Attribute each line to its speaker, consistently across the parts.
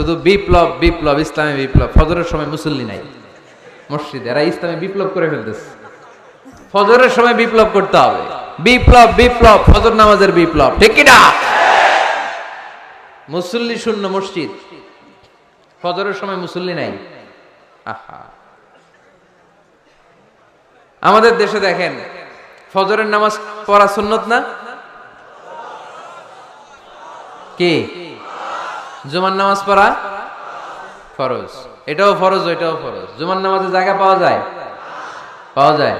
Speaker 1: শুধু বিপ্লব বিপ্লব, ইসলামী বিপ্লব। ফজরের সময় মুসল্লি নাই। মসজিদে, এরা ইসলামী বিপ্লব করে ফেলতেছে। ফজরের সময় বিপ্লব করতে হবে। বিপ্লব বিপ্লব, ফজর নামাজের বিপ্লব। ঠিক কিনা? মুসল্লি শূন্য মসজিদ। ফজরের সময় মুসল্লি নাই। আহা। আমাদের দেশে দেখেন, ফজরের নামাজ পড়া সুন্নত না? কি? জুমার নামাজ পড়া ফরজ। এটাও ফরজ, ওইটাও ফরজ। জুমার নামাজে জায়গা পাওয়া যায়? পাওয়া যায়।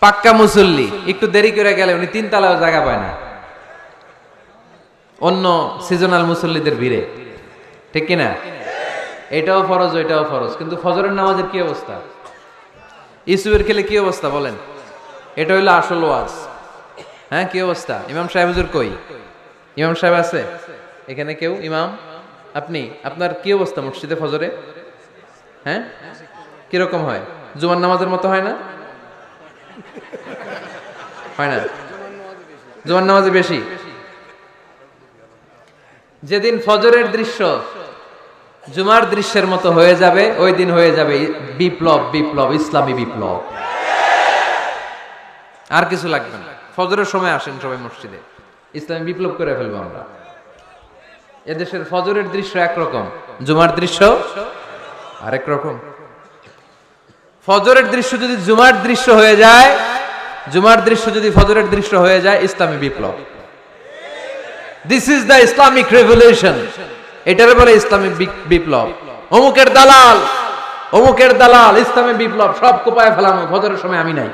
Speaker 1: পাক্কা মুসল্লি, একটু দেরি করে গেলে উনি তিন তালাও জায়গা পায় না। অন্য সিজনাল মুসল্লিদের ভিড়ে। ঠিক কিনা? এটাও ফরজ, ওইটাও ফরজ। কিন্তু ফজরের নামাজের কি অবস্থা? ইসুবের খেলে কি অবস্থা বলেন? এটা হইল আসল ওয়াজ। হ্যাঁ কি অবস্থা? ইমাম সাহেব কই? ইমাম সাহেব আছে? এখানে কেউ? ইমাম? আপনি? আপনার কি অবস্থা মসজিদে ফজরে? হ্যাঁ? কীরকম হয়? জুমার নামাজের মতো হয় না? হয় না? জুমার নামাজে বেশি? যেদিন ফজরের দৃশ্য জুমার দৃশ্যের মতো হয়ে যাবে, ওই দিন হয়ে যাবে বিপ্লব বিপ্লব, ইসলামী বিপ্লব। আর কিছু লাগবে না। ফজরের সময় আসেন সবাই মসজিদে। ইসলামী বিপ্লব করে ফেলব আমরা। এদেশের ফজরের দৃশ্য একরকম, জুমার দৃশ্য আরেক রকম। ফজরের দৃশ্য যদি জুমার দৃশ্য হয়ে যায়, জুমার দৃশ্য যদি ফজরের দৃশ্য হয়ে যায়, ইসলামী বিপ্লব। This is the Islamic revolution এটারে বলে ইসলামিক বিপ্লব। অমুকের দালাল অমুকের দালাল, ইসলামী বিপ্লব, সব কোপায় ফেলানো ফজরের সময় আমি নাই।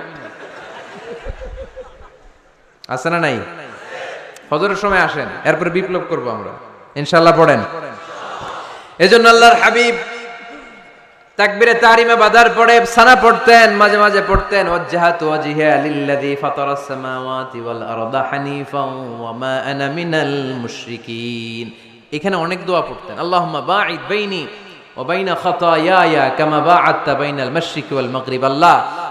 Speaker 1: আছে না নাই? ফজরের সময় আসেন, এরপরে বিপ্লব করব আমরা। ইনশাল্লাহ পড়েন। এজন্য আল্লাহর হাবিব তাকবিরে পড়ে সানা পড়তেন, মাঝে মাঝে পড়তেন ওয়াজহাতু ওয়াজহিয়া লিল্লাযী ফাতারাস সামাওয়াতি ওয়াল আরদা ওয়া মা আনা মিনাল মুশরিকিন। এখানে অনেক দোয়া পড়তেন, আল্লাহুম্মা বাঈদ বাইনি ওয়া বাইনা খাতায়ায়া, কামা বাআদতা বাইনাল মাশরিকি ওয়াল মাগরিব। আল্লাহ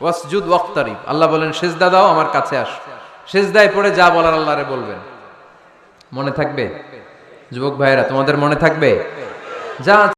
Speaker 1: ওয়াসজুদ, ওয়াক্তারিব। আল্লাহ বলেন, সেজদা দাও, আমার কাছে আস। সেজদায় পড়ে যা বলার আল্লাহরে বলবেন। মনে থাকবে? যুবক ভাইয়েরা, তোমাদের মনে থাকবে? যা